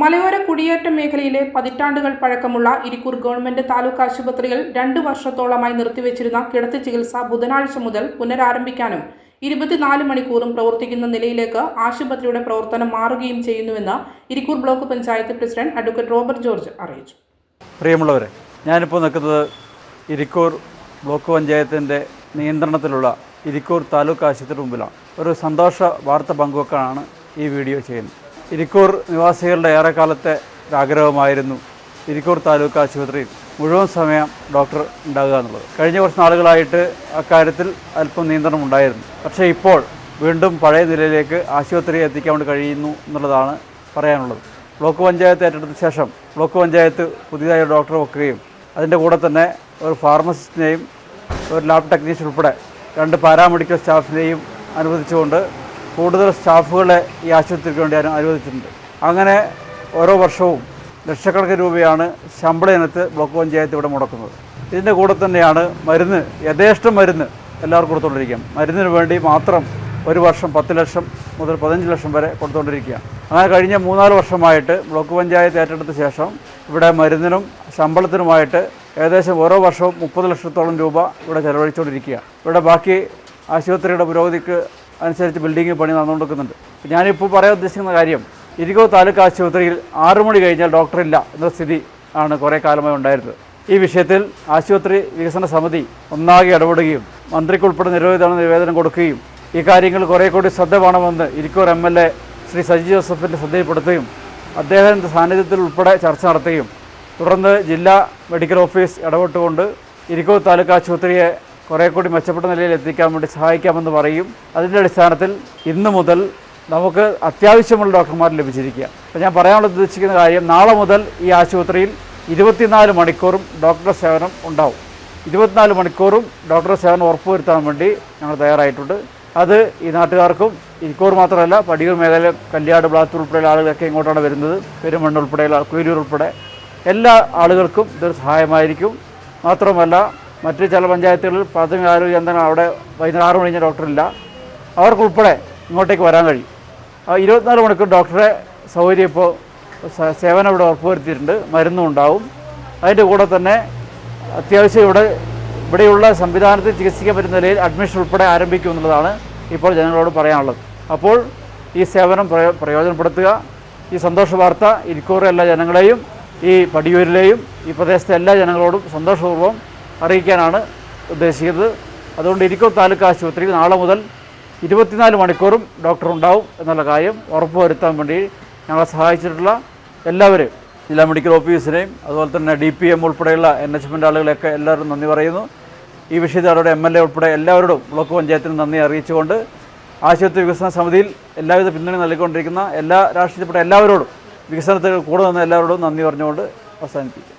മലയോര കുടിയേറ്റ മേഖലയിലെ പതിറ്റാണ്ടുകൾ പഴക്കമുള്ള ഇരിക്കൂർ ഗവൺമെന്റ് താലൂക്ക് ആശുപത്രിയിൽ രണ്ട് വർഷത്തോളമായി നിർത്തിവെച്ചിരുന്ന കിടത്തി ചികിത്സ ബുധനാഴ്ച മുതൽ പുനരാരംഭിക്കാനും ഇരുപത്തിനാല് മണിക്കൂറും പ്രവർത്തിക്കുന്ന നിലയിലേക്ക് ആശുപത്രിയുടെ പ്രവർത്തനം മാറുകയും ചെയ്യുന്നുവെന്ന് Irikkur block panchayat president advocate Robert George അറിയിച്ചു. പ്രിയമുള്ളവരെ ഞാനിപ്പോൾ നിൽക്കുന്നത് ഇരിക്കൂർ ബ്ലോക്ക് പഞ്ചായത്തിന്റെ നിയന്ത്രണത്തിലുള്ള ഇരിക്കൂർ താലൂക്ക് ആശുപത്രി മുമ്പിലാണ്. ഒരു സന്തോഷ വാർത്ത പങ്കുവെക്കാനാണ് ഈ വീഡിയോ ചെയ്യുന്നത്. ഇരിക്കൂർ നിവാസികളുടെ ഏറെക്കാലത്തെ ഒരാഗ്രഹമായിരുന്നു ഇരിക്കൂർ താലൂക്ക് ആശുപത്രിയിൽ മുഴുവൻ സമയം ഡോക്ടർ ഉണ്ടാകുക എന്നുള്ളത്. കഴിഞ്ഞ കുറച്ച് നാളുകളായിട്ട് അക്കാര്യത്തിൽ അല്പം നിയന്ത്രണം ഉണ്ടായിരുന്നു. പക്ഷേ ഇപ്പോൾ വീണ്ടും പഴയ നിലയിലേക്ക് ആശുപത്രിയെ എത്തിക്കാൻ വേണ്ടി കഴിയുന്നു എന്നുള്ളതാണ് പറയാനുള്ളത്. ബ്ലോക്ക് പഞ്ചായത്ത് ഏറ്റെടുത്ത ശേഷം ബ്ലോക്ക് പഞ്ചായത്ത് പുതിയതായി ഡോക്ടറെ വെക്കുകയും അതിന്റെ കൂടെ തന്നെ ഒരു ഫാർമസിസ്റ്റിനെയും ഒരു ലാബ് ടെക്നീഷ്യൻ ഉൾപ്പെടെ രണ്ട് പാരാമെഡിക്കൽ സ്റ്റാഫിനെയും അനുവദിച്ചുകൊണ്ട് കൂടുതൽ സ്റ്റാഫുകളെ ഈ ആശുപത്രിക്ക് വേണ്ടി അനു- അനുവദിച്ചിട്ടുണ്ട്. അങ്ങനെ ഓരോ വർഷവും ലക്ഷക്കണക്കിന് രൂപയാണ് ശമ്പള ഇനത്ത് ബ്ലോക്ക് പഞ്ചായത്ത് ഇവിടെ മുടക്കുന്നത്. ഇതിന്റെ കൂടെ തന്നെയാണ് മരുന്ന് യഥേഷ്ടം മരുന്ന് എല്ലാവർക്കും കൊടുത്തുകൊണ്ടിരിക്കുക മരുന്നിന് വേണ്ടി മാത്രം ഒരു വർഷം പത്ത് ലക്ഷം മുതൽ പതിനഞ്ച് ലക്ഷം വരെ കൊടുത്തുകൊണ്ടിരിക്കുക അങ്ങനെ കഴിഞ്ഞ മൂന്നാൽ വർഷമായിട്ട് ബ്ലോക്ക് പഞ്ചായത്ത് ഏറ്റെടുത്ത ശേഷം ഇവിടെ മരുന്നിനും ശമ്പളത്തിനുമായിട്ട് ഏകദേശം ഓരോ വർഷവും മുപ്പത് ലക്ഷത്തോളം രൂപ ഇവിടെ ചെലവഴിച്ചുകൊണ്ടിരിക്കുക ഇവിടെ ബാക്കി ആശുപത്രിയുടെ പുരോഗതിക്ക് അനുസരിച്ച് ബിൽഡിംഗ് പണി നടന്നുകൊടുക്കുന്നുണ്ട് ഞാനിപ്പോൾ പറയാൻ ഉദ്ദേശിക്കുന്ന കാര്യം ഇരിക്കോ താലൂക്ക് ആശുപത്രിയിൽ ആറു മണി കഴിഞ്ഞാൽ ഡോക്ടറില്ല എന്ന സ്ഥിതി ആണ് കുറേ കാലമായി ഉണ്ടായിരുന്നത്. ഈ വിഷയത്തിൽ ആശുപത്രി വികസന സമിതി ഒന്നാകെ ഇടപെടുകയും മന്ത്രിക്കുൾപ്പെടെ നിരവധി തവണ നിവേദനം കൊടുക്കുകയും ഈ കാര്യങ്ങൾ കുറേ കൂടി ശ്രദ്ധ വേണമെന്ന് Irikkur M L A Sri Saji ജോസഫിന്റെ ശ്രദ്ധയിൽപ്പെടുത്തുകയും അദ്ദേഹത്തിന്റെ സാന്നിധ്യത്തിൽ ഉൾപ്പെടെ ചർച്ച നടത്തുകയും തുടർന്ന് ജില്ലാ മെഡിക്കൽ ഓഫീസ് ഇടപെട്ടുകൊണ്ട് ഇരിക്കൂർ താലൂക്ക് ആശുപത്രിയെ കുറേ കൂടി മെച്ചപ്പെട്ട നിലയിൽ എത്തിക്കാൻ വേണ്ടി സഹായിക്കാമെന്ന് പറയും. അതിന്റെ അടിസ്ഥാനത്തിൽ ഇന്ന് മുതൽ നമുക്ക് അത്യാവശ്യമുള്ള ഡോക്ടർമാർ ലഭിച്ചിരിക്കുക. അപ്പോൾ ഞാൻ പറയാനുള്ള ഉദ്ദേശിക്കുന്ന കാര്യം നാളെ മുതൽ ഈ ആശുപത്രിയിൽ ഇരുപത്തിനാല് മണിക്കൂറും ഡോക്ടറുടെ സേവനം ഉണ്ടാവും. ഇരുപത്തിനാല് മണിക്കൂറും ഡോക്ടറുടെ സേവനം ഉറപ്പുവരുത്താൻ വേണ്ടി ഞങ്ങൾ തയ്യാറായിട്ടുണ്ട്. അത് ഈ നാട്ടുകാർക്കും ഇരിക്കൂർ മാത്രമല്ല പടിയൂർ മേഖല കല്യാട് ബ്ലാത്തൂർ ഉൾപ്പെടെയുള്ള ആളുകളൊക്കെ ഇങ്ങോട്ടാണ് വരുന്നത്. പെരുമണ്ണ് ഉൾപ്പെടെയുള്ള കുയിലൂർ ഉൾപ്പെടെ എല്ലാ ആളുകൾക്കും ഇതൊരു സഹായമായിരിക്കും. മാത്രമല്ല മറ്റ് ചില പഞ്ചായത്തുകളിൽ പ്രാഥമിക ആരോഗ്യ കേന്ദ്രങ്ങൾ അവിടെ വൈകുന്നേരം ആറ് മണി ഡോക്ടറില്ല അവർക്കുൾപ്പെടെ ഇങ്ങോട്ടേക്ക് വരാൻ കഴിയും. ഇരുപത്തിനാല് മണിക്കൂർ ഡോക്ടറെ സൗകര്യം ഇപ്പോൾ സേവനം ഇവിടെ ഉറപ്പുവരുത്തിയിട്ടുണ്ട്. മരുന്നും ഉണ്ടാവും. അതിന്റെ കൂടെ തന്നെ അത്യാവശ്യം ഇവിടെ ഇവിടെയുള്ള സംവിധാനത്തിൽ ചികിത്സിക്കാൻ പറ്റുന്ന നിലയിൽ അഡ്മിഷൻ ഉൾപ്പെടെ ആരംഭിക്കും എന്നുള്ളതാണ് ഇപ്പോൾ ജനങ്ങളോട് പറയാനുള്ളത്. അപ്പോൾ ഈ സേവനം പ്രയോജനപ്പെടുത്തുക. ഈ സന്തോഷ വാർത്ത ഇരിക്കൂറെ എല്ലാ ജനങ്ങളെയും ഈ പടിയൂരിലെയും ഈ പ്രദേശത്തെ എല്ലാ ജനങ്ങളോടും സന്തോഷപൂർവം അറിയിക്കാനാണ് ഉദ്ദേശിക്കുന്നത്. അതുകൊണ്ട് ഇരിക്കൂർ താലൂക്ക് ആശുപത്രിയിൽ നാളെ മുതൽ ഇരുപത്തിനാല് മണിക്കൂറും ഡോക്ടർ ഉണ്ടാവും എന്നുള്ള കാര്യം ഉറപ്പുവരുത്താൻ വേണ്ടി ഞങ്ങളെ സഹായിച്ചിട്ടുള്ള എല്ലാവരും ജില്ലാ മെഡിക്കൽ ഓഫീസിനെയും അതുപോലെ തന്നെ ഡി പി എം ഉൾപ്പെടെയുള്ള എൻ എച്ച് എമ്മിന്റെ ആളുകളെയൊക്കെ എല്ലാവരും നന്ദി പറയുന്നു. ഈ വിഷയത്തിൽ അവരുടെ എം എൽ എ ഉൾപ്പെടെ എല്ലാവരോടും ബ്ലോക്ക് പഞ്ചായത്തിന് നന്ദി അറിയിച്ചുകൊണ്ട് ആശുപത്രി വികസന സമിതിയിൽ എല്ലാവിധ പിന്തുണ നൽകിക്കൊണ്ടിരിക്കുന്ന എല്ലാ രാഷ്ട്രീയപ്പെട്ട എല്ലാവരോടും വികസനത്തിൽ കൂടെ നിന്ന് എല്ലാവരോടും നന്ദി പറഞ്ഞുകൊണ്ട് അവസാനിപ്പിക്കും.